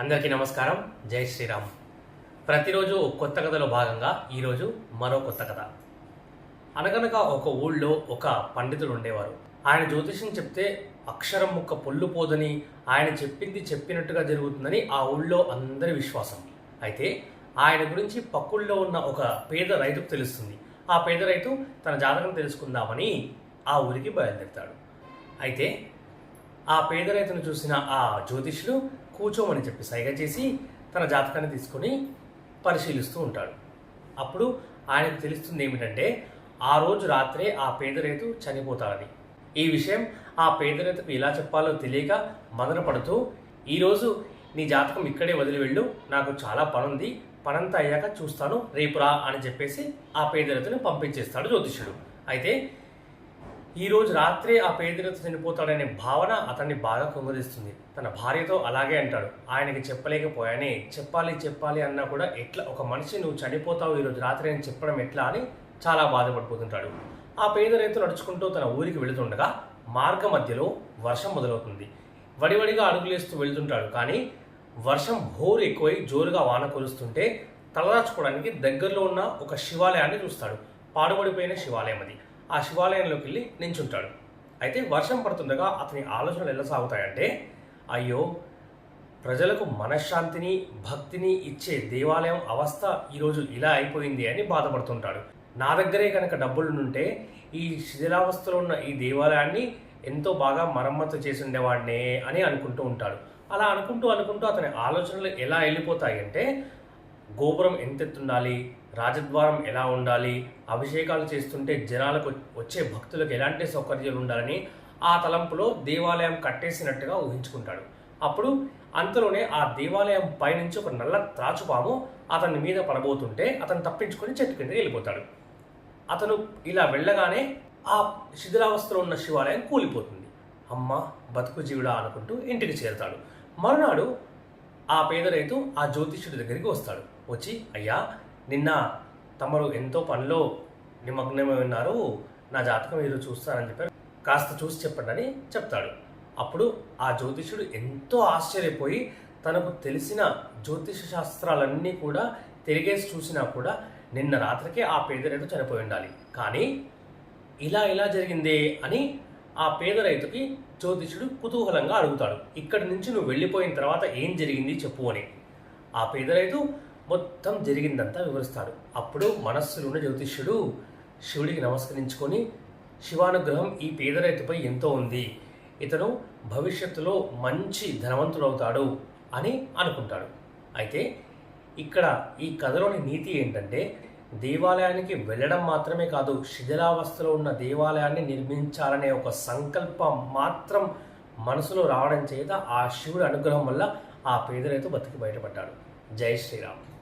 అందరికీ నమస్కారం. జై శ్రీరామ్. ప్రతిరోజు కొత్త కథలో భాగంగా ఈరోజు మరో కొత్త కథ. అనగనగా ఒక ఊళ్ళో ఒక పండితుడు ఉండేవారు. ఆయన జ్యోతిష్యం చెప్తే అక్షరం ముక్క పొల్లు పోదని ఆయన చెప్పింది చెప్పినట్టుగా జరుగుతుందని ఆ ఊళ్ళో అందరి విశ్వాసం. అయితే ఆయన గురించి పక్కుల్లో ఉన్న ఒక పేద రైతుకు తెలుస్తుంది. ఆ పేద రైతు తన జాతకం తెలుసుకుందామని ఆ ఊరికి బయలుదేరుతాడు. అయితే ఆ పేద రైతును చూసిన ఆ జ్యోతిష్యులు కూర్చోమని చెప్పి సైగ చేసి తన జాతకాన్ని తీసుకొని పరిశీలిస్తూ ఉంటాడు. అప్పుడు ఆయనకు తెలుస్తుంది ఏమిటంటే ఆ రోజు రాత్రే ఆ పేదరేతు చనిపోతాడని. ఈ విషయం ఆ పేదరేతకు ఎలా చెప్పాలో తెలియక మదన పడుతూ ఈరోజు నీ జాతకం ఇక్కడే వదిలి వెళ్ళు నాకు చాలా పనుంది పనంతా అయ్యాక చూస్తాను రేపురా అని చెప్పేసి ఆ పేద పంపించేస్తాడు జ్యోతిష్యుడు. అయితే ఈ రోజు రాత్రే ఆ పేదరితో చనిపోతాడనే భావన అతన్ని బాగా కుంగదీస్తుంది. తన భార్యతో అలాగే అంటాడు ఆయనకి చెప్పలేకపోయానే చెప్పాలి చెప్పాలి అన్నా కూడా ఎట్లా ఒక మనిషి నువ్వు చనిపోతావు ఈరోజు రాత్రి అని చెప్పడం ఎట్లా అని చాలా బాధపడిపోతుంటాడు. ఆ పేద రైతు నడుచుకుంటూ తన ఊరికి వెళుతుండగా మార్గ మధ్యలో వర్షం మొదలవుతుంది. వడివడిగా అడుగులేస్తూ వెళ్తుంటాడు కానీ వర్షం హోరు ఎక్కువై జోరుగా వాన కురుస్తుంటే తలదాచుకోవడానికి దగ్గరలో ఉన్న ఒక శివాలయాన్ని చూస్తాడు. పాడుబడిపోయిన శివాలయం అది. ఆ శివాలయంలోకి వెళ్ళి నించుంటాడు. అయితే వర్షం పడుతుండగా అతని ఆలోచనలు ఎలా సాగుతాయంటే అయ్యో ప్రజలకు మనశ్శాంతిని భక్తిని ఇచ్చే దేవాలయం అవస్థ ఈరోజు ఇలా అయిపోయింది అని బాధపడుతుంటాడు. నా దగ్గరే కనుక డబ్బులుంటే ఈ శిథిలావస్థలో ఉన్న ఈ దేవాలయాన్ని ఎంతో బాగా మరమ్మతు చేసి ఉండేవాడినే అని అనుకుంటూ ఉంటాడు. అలా అనుకుంటూ అనుకుంటూ అతని ఆలోచనలు ఎలా వెళ్ళిపోతాయి అంటే గోపురం ఎంతెత్తుండాలి? రాజద్వారం ఎలా ఉండాలి? అభిషేకాలు చేస్తుంటే జనాలకు వచ్చే భక్తులకు ఎలాంటి సౌకర్యాలు ఉండాలని ఆ తలంపులో దేవాలయం కట్టేసినట్టుగా ఊహించుకుంటాడు. అప్పుడు అంతలోనే ఆ దేవాలయం పైనుంచి ఒక నల్ల త్రాచుపాము అతని మీద పడబోతుంటే అతను తప్పించుకొని చెట్టు కిందకి వెళ్ళిపోతాడు. అతను ఇలా వెళ్ళగానే ఆ శిథిలావస్థలో ఉన్న శివాలయం కూలిపోతుంది. అమ్మ బతుకు జీవుడా అనుకుంటూ ఇంటికి చేరుతాడు. మరునాడు ఆ పేద రైతు ఆ జ్యోతిష్యుడి దగ్గరికి వస్తాడు. వచ్చి అయ్యా నిన్న తమరు ఎంతో పనిలో నిమగ్నమై ఉన్నారు. నా జాతకం మీరు చూస్తారని చెప్పారు. కాస్త చూసి చెప్పండి అని చెప్తాడు. అప్పుడు ఆ జ్యోతిష్యుడు ఎంతో ఆశ్చర్యపోయి తనకు తెలిసిన జ్యోతిష శాస్త్రాలన్నీ కూడా తిరిగేసి చూసినా కూడా నిన్న రాత్రికే ఆ పేద రైతు చనిపోయి ఉండాలి. కానీ ఇలా ఇలా జరిగిందే అని ఆ పేద రైతుకి జ్యోతిష్యుడు కుతూహలంగా అడుగుతాడు. ఇక్కడి నుంచి నువ్వు వెళ్ళిపోయిన తర్వాత ఏం జరిగింది చెప్పు అని. ఆ పేద రైతు మొత్తం జరిగిందంతా వివరిస్తాడు. అప్పుడు మనస్సులోని జ్యోతిష్యుడు శివుడికి నమస్కరించుకొని శివానుగ్రహం ఈ పేద రైతుపై ఎంతో ఉంది. ఇతను భవిష్యత్తులో మంచి ధనవంతుడవుతాడు అని అనుకుంటాడు. అయితే ఇక్కడ ఈ కథలోని నీతి ఏంటంటే దేవాలయానికి వెళ్ళడం మాత్రమే కాదు శిథిలావస్థలో ఉన్న దేవాలయాన్ని నిర్మించాలనే ఒక సంకల్పం మాత్రం మనసులో రావడం చేత ఆ శివుడి అనుగ్రహం వల్ల ఆ పేద రైతు బతికి బయటపడ్డాడు. జై శ్రీరామ్.